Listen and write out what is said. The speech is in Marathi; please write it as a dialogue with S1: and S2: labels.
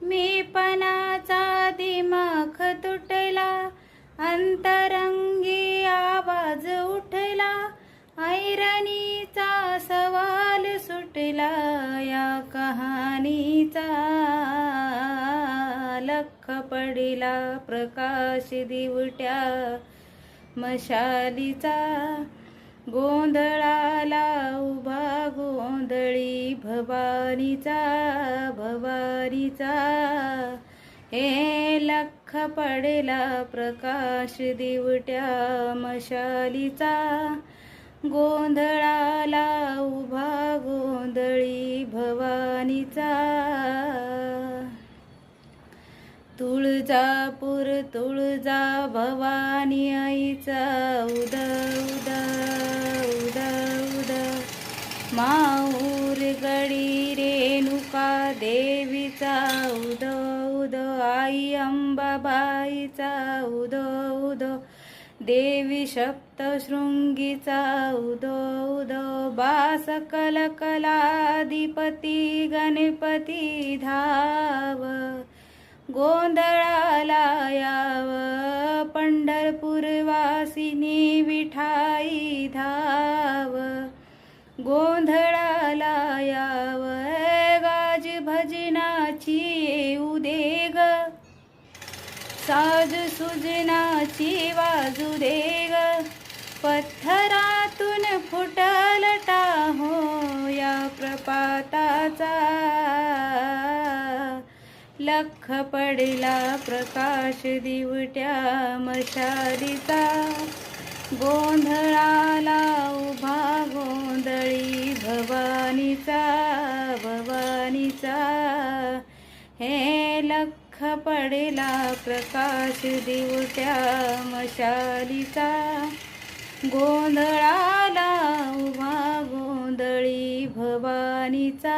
S1: मी पणाचा दिमाख तुटला अंतरंगी आवाज उठला ऐरणीचा सवाल सुटला या कहाणीचा लख पडिला प्रकाश दिवट्या मशालीचा गोंधळाला उभा गोंधळी भवानीचा भवानीचा हे लख पडला प्रकाश दिवट्या मशालीचा. गोंधळाला उभा गोंधळी भवानीचा. तुळजापूर तुळजा भवानी आईचा. उद उद उद उद माऊ देवीचा उदो उदो आई अंबाबाईचा उदो उदो. देवी सप्तशृंगीचा उदो उदो. बास कलकलाधिपती गणपती धाव. गोंधळाला याव पंढरपूरवासिनी विठाई धाव. गोंधळ साज सुजनाची बाजू दे ग पत्थरातून फुटलटा हो या प्रपाताचा. लख पडला प्रकाश दिवट्या मशालीचा गोंधळाला उभा गोंधळी भवानीचा भवानीचा. हे लख पडला प्रकाश दिवट्या मशालीचा. गोंधळाला उभा गोंधळी भवानीचा.